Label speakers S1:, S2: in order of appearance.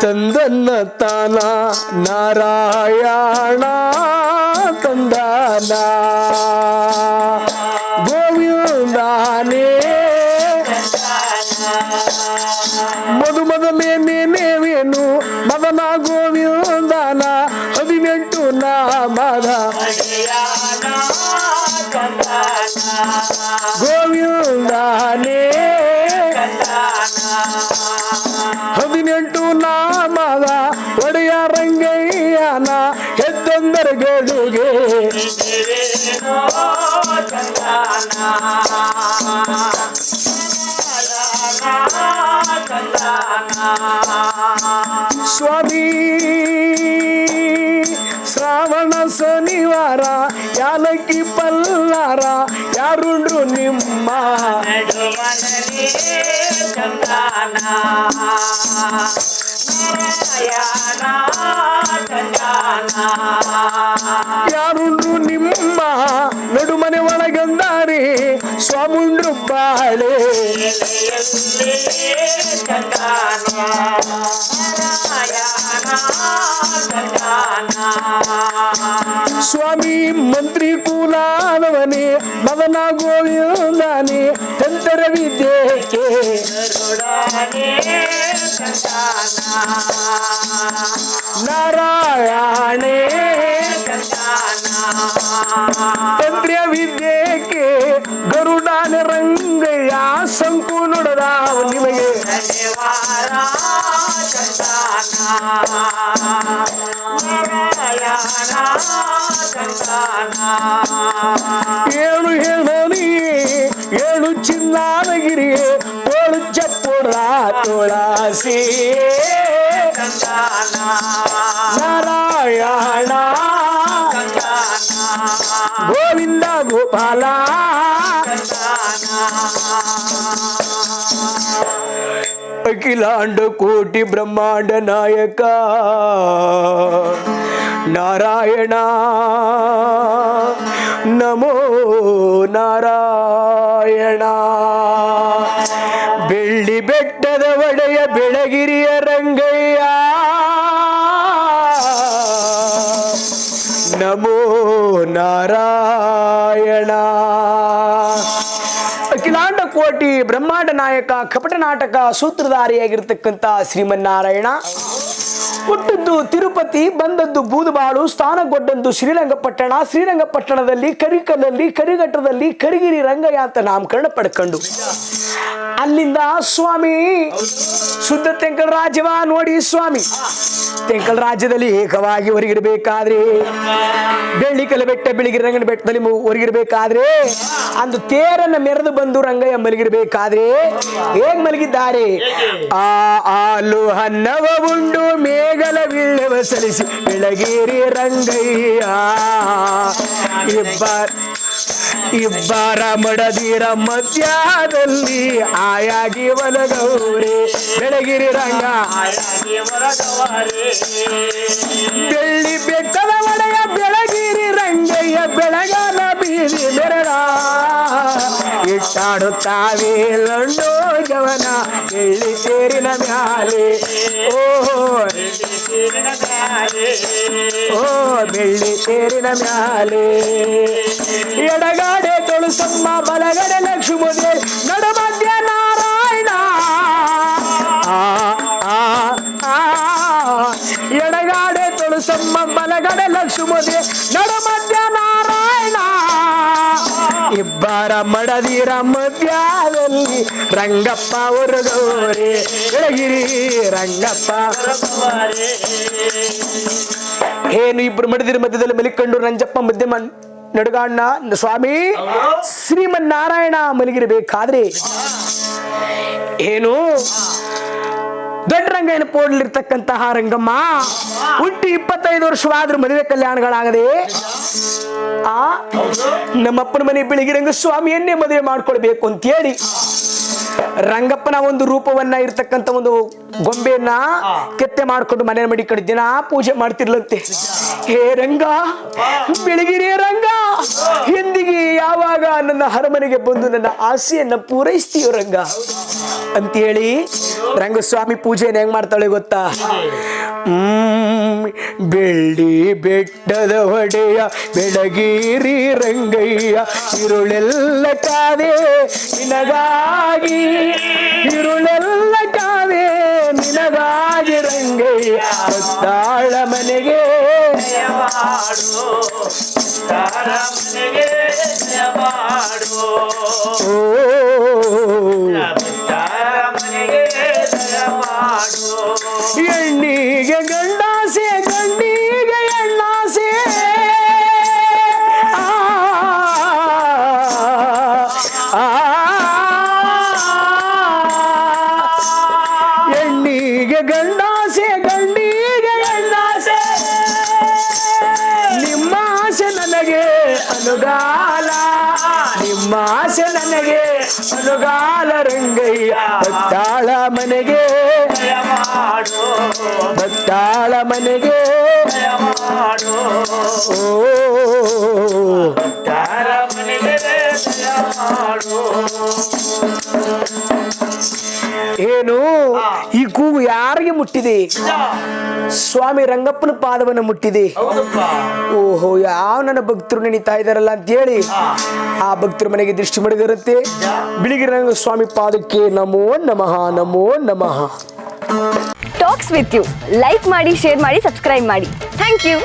S1: ತಂದನ್ನ ತಾನ ನಾರಾಯಣ ತಂದನ ಗೋವಿಂದಾನೇ ಮದು ಮೊದಲೇನೇನೇವೇನು ಮದನ ಗೋವಿಂದನ ಹದಿನೆಂಟು ನಾಮದ ಗೋವಿಂದನೇ ಸ್ವಾಮಿ ಶ್ರಾವಣ ಶನಿವಾರ ಯಾಲಕ್ಕಿ ಪಲ್ಲಾರ ಯಾರುಂಡ್ರು ನಿಮ್ಮ ಯಾರುಂಡ್ರು स्वामी मंत्री कुलालवने मदना गोविंदाने तंत्र विद्ये नारायणे तंत्र विद्ये के. गरुडान संकुल శనివారా ఏడు ఏడని ఏడు చిన్నానగిరి ఓడు చెప్పుడా తుళసి నారాయణ గోవింద గోపాలా. ಕೋಟಿ ಬ್ರಹ್ಮಾಂಡ ನಾಯಕ ನಾರಾಯಣ ನಮೋ ನಾರಾಯಣ ಬೆಳ್ಳಿ ಬೆಟ್ಟದ ಒಡೆಯ ಬೆಳಗಿರಿಯ ರಂಗಯ್ಯ ನಮೋ ನಾರಾಯಣ ಕೋಟಿ ಬ್ರಹ್ಮಾಂಡ ನಾಯಕ, ಕಪಟ ನಾಟಕ, ಸೂತ್ರಧಾರಿಯಾಗಿರ್ತಕ್ಕಂಥ ಶ್ರೀಮನ್ನಾರಾಯಣ. ಹುಟ್ಟಿದ್ದು ತಿರುಪತಿ, ಬಂದದ್ದು ಬೂದುಬಾಳು, ಸ್ಥಾನಗೊಂಡದ್ದು ಶ್ರೀರಂಗಪಟ್ಟಣ, ಶ್ರೀರಂಗಪಟ್ಟಣದಲ್ಲಿ ಕರಿಕಲ್ಲಲ್ಲಿ, ಕರಿಘಟ್ಟದಲ್ಲಿ ಕರಿಗಿರಿ ರಂಗಯ್ಯ ಅಂತ ನಾಮಕರಣ ಪಡ್ಕೊಂಡು. ಅಲ್ಲಿಂದ ಸ್ವಾಮಿ, ಶುದ್ಧ ತೆಂಕಲ ರಾಜ್ಯವ ನೋಡಿ ಸ್ವಾಮಿ. ತೆಂಕಲ್ ರಾಜ್ಯದಲ್ಲಿ ಏಕವಾಗಿ ಹೊರಗಿರಬೇಕಾದ್ರೆ ಬೆಳ್ಳಿಕಲ ಬೆಟ್ಟ ಬಿಳಿಗಿರಿ ರಂಗನ ಬೆಟ್ಟದಲ್ಲಿ ಒರಗಿರ್ಬೇಕಾದ್ರೆ ಹೊರಗಿರಬೇಕಾದ್ರೆ ಅಂದು ತೇರನ್ನ ಮೆರೆದು ಬಂದು ರಂಗಯ್ಯ ಮಲಗಿರ್ಬೇಕಾದ್ರೆ ಹೇಗ್ ಮಲಗಿದ್ದಾರೆ? ಆ ಆಲು ಹನ್ನವ ಉಂಡು ಮೇಘಲ ವಿಳ್ಳೆವ ಸಲಿಸಿ ಬೆಳಗಿರಿ ರಂಗಯ್ಯ. ಇಬ್ಬರ ಇಬ್ಬರ ಮಡದಿರ ಮಧ್ಯದಲ್ಲಿ ಆಯಾಗಿ ಒಲಗೌರಿ ಬೆಳಗಿರಿ ರಂಗ. ಬೆಳ್ಳಿ ಬೆಟ್ಟದ ಒಡೆಯ ರಂಗಯ್ಯ ಬೆಳಗಾನ ಬೀದಿ ಬೆರಳ. ಇಟ್ಟಾಡುತ್ತಾವೆ ಲಂಡೋ ಜವನ, ಎಳ್ಳಿ ಸೇರಿನ ಮ್ಯಾಲೆ. ಓಹೋ ಓ, ಬೆಳ್ಳಿ ತೇರಿನ ಮ್ಯಾಲೆ. ಎಡಗಾಡೆ ತುಳಸಮ್ಮ ಬಲಗಡೆ ಲಕ್ಷ್ಮೀ ನಡುಮಧ್ಯ ಇಬ್ಬರ ಮಡದಿರ ಮಧ್ಯದಲ್ಲಿ ರಂಗಪ್ಪ ಹೊರಗೌರೆ ಬೆಳಗಿರಿ ರಂಗಪ್ಪ. ಏನು ಇಬ್ರು ಮಡದಿರ ಮಧ್ಯದಲ್ಲಿ ಮಲಿಕಂಡು ರಂಜಪ್ಪ ಮಧ್ಯ ನಡುಗಾಣ್ಣ. ಸ್ವಾಮಿ, ಶ್ರೀಮನ್ನಾರಾಯಣ ಮಲಗಿರಬೇಕಾದ್ರೆ. ಏನು? ದೊಡ್ಡ ಏನು ಪೋಡ್ಲಿರ್ತಕ್ಕಂತಹ ರಂಗಮ್ಮ. ಹುಟ್ಟಿ ಇಪ್ಪತ್ತೈದು ವರ್ಷವಾದ್ರೂ ಮದುವೆ ಕಲ್ಯಾಣಗಳಾಗದೆ ಆ ನಮ್ಮಪ್ಪನ ಮನೆ ಬೆಳಿಗ್ಗೆ ರಂಗ ಸ್ವಾಮಿಯನ್ನೇ ಮದುವೆ ಮಾಡ್ಕೊಳ್ಬೇಕು ಅಂತೇಳಿ ರಂಗಪ್ಪನ ಒಂದು ರೂಪವನ್ನ ಇರ್ತಕ್ಕಂಥ ಒಂದು ಗೊಂಬೆಯನ್ನ ಕೆತ್ತೆ ಮಾಡ್ಕೊಂಡು ಮನೆ ಕಡೆ ದಿನ ಪೂಜೆ ಮಾಡ್ತಿರ್ಲಂತೆ. ಹೇ ರಂಗ ಬೆಳಗಿರಿ ರಂಗ ಹಿಂದಿಗೆ ಯಾವಾಗ ನನ್ನ ಹರಮನೆಗೆ ಬಂದು ನನ್ನ ಆಸೆಯನ್ನ ಪೂರೈಸ್ತೀಯೋ ರಂಗ? ಅಂತೇಳಿ ರಂಗಸ್ವಾಮಿ ಪೂಜೆನ ಹೆಂಗ್ ಮಾಡ್ತಾಳೆ ಗೊತ್ತಾ? ಹ್ಮ್ ಬೆಳ್ಳಿ ಬೆಟ್ಟದ ಒಡೆಯ ಬೆಳಗಿರಿ ರಂಗಯ್ಯ ಇರುಳೆಲ್ಲ ಕಾದೆ ನಿನಗಾಗಿ ಇರುಳೆಲ್ಲ ಕಾದೆ ನಿನಗಾಗಿ ರಂಗಯ್ಯ ತಾಳ ಮನೆಗೆ ಎಣ್ಣಿಗೆ ಗಂಡಾಸೆ ಗಂಡಾಸೆ ಗಂಡಿಗೆ ಗಂಡಾಸೆ. ನಿಮ್ಮ ಆಸೆ ನನಗೆ ಅನುಗಾಲ. ನಿಮ್ಮ ಆಸೆ ನನಗೆ ಅನುಗಾಲ ರಂಗಯ್ಯ. ಬತ್ತಾಳ ಮನೆಗೆ ಬತ್ತಾಳ ಮನೆಗೆ ಏನು ಯಾರಿಗೆ ಮುಟ್ಟಿದೆ? ಸ್ವಾಮಿ ರಂಗಪ್ಪನ ಪಾದವನ್ನು ಮುಟ್ಟಿದೆ.
S2: ಹೌದಪ್ಪ.
S1: ಓಹೋ ಯಾವ ನನ್ನ ಭಕ್ತರು ನೆನೀತಾ ಇದಾರಲ್ಲ ಅಂತ ಹೇಳಿ ಆ ಭಕ್ತರ ಮನೆಗೆ ದೃಷ್ಟಿ ಮಡಗಿರುತ್ತೆ. ಬಿಳಿಗಿರಂಗ ಸ್ವಾಮಿ ಪಾದಕ್ಕೆ ನಮೋ ನಮಃ ನಮೋ ನಮಃ.
S3: ಟಾಕ್ಸ್ ವಿತ್ ಯು ಲೈಕ್ ಮಾಡಿ ಶೇರ್ ಮಾಡಿ ಸಬ್ಸ್ಕ್ರೈಬ್ ಮಾಡಿ. Thank you